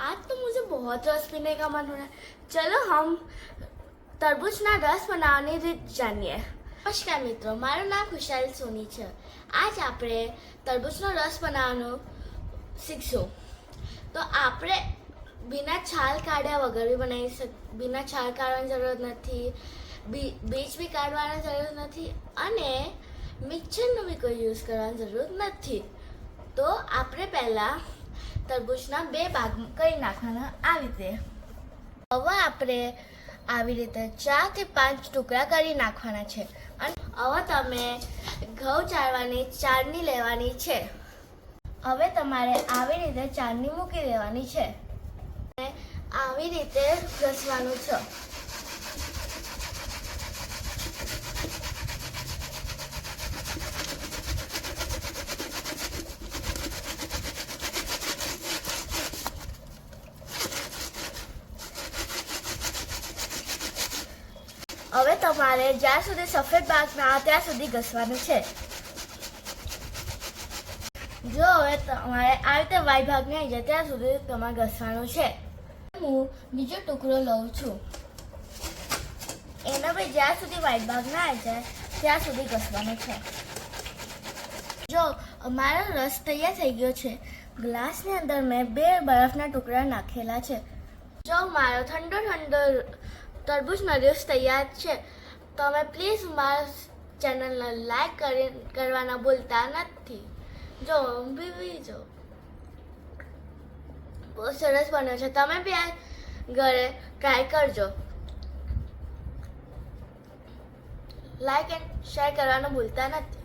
आज तो मुझे बहुत रस पीने का मन हो रहा है चलो हम તરબૂચના રસ બનાવવાની રીત જાણીએ નમસ્કાર મિત્રો મારું નામ ખુશાલ સોની છે આજ આપણે તરબૂચનો રસ બનાવવાનું શીખશું તો આપણે બિના છાલ કાઢ્યા વગર બી બનાવી શક બિના છાલ કાઢવાની જરૂર નથી બી બીજ બી કાઢવાની જરૂર નથી અને મિક્સરનો બી કોઈ યુઝ કરવાની જરૂર નથી તો આપણે પહેલાં તરબૂચના બે ભાગ કરી નાખવાના આવી રીતે. હવે આપણે આવી રીતે ચાર કે પાંચ ટુકડા કરી નાખવાના છે. અને હવે તમે ઘઉં ચાળવાની ચાળણી લેવાની છે. હવે તમારે આવી રીતે ચાળણી મૂકી દેવાની છે. આવી રીતે ઘસવાનું છે. હવે તમારે જ્યાં સુધી સફેદ ભાગ ના ત્યાં સુધી ઘસવાનું છે. જો હવે તમારે આ રીતે વાય ભાગ નહીં જાય, ત્યાં સુધી તમારે ઘસવાનું છે. હું બીજો ટુકડો લઉં છું. એનો ભાઈ જ્યાં સુધી વ્હાઈટ ભાગ ના આવી જાય, ત્યાં સુધી ઘસવાનું છે. જો અમારો રસ તૈયાર થઈ ગયો છે, ગ્લાસની અંદર મેં બે બરફના ટુકડા નાખેલા છે. જો મારો ઠંડો ઠંડો તરબૂચનો રસ તૈયાર છે. તમે પ્લીઝ મારા ચેનલને લાઈક કરી, કરવાના ભૂલતા નથી. જો બીવી જો. બહુ સરસ બન્યો છે. તમે બી આ ઘરે ટ્રાય કરજો. લાઈક એન્ડ શેર કરવાનું ભૂલતા નથી.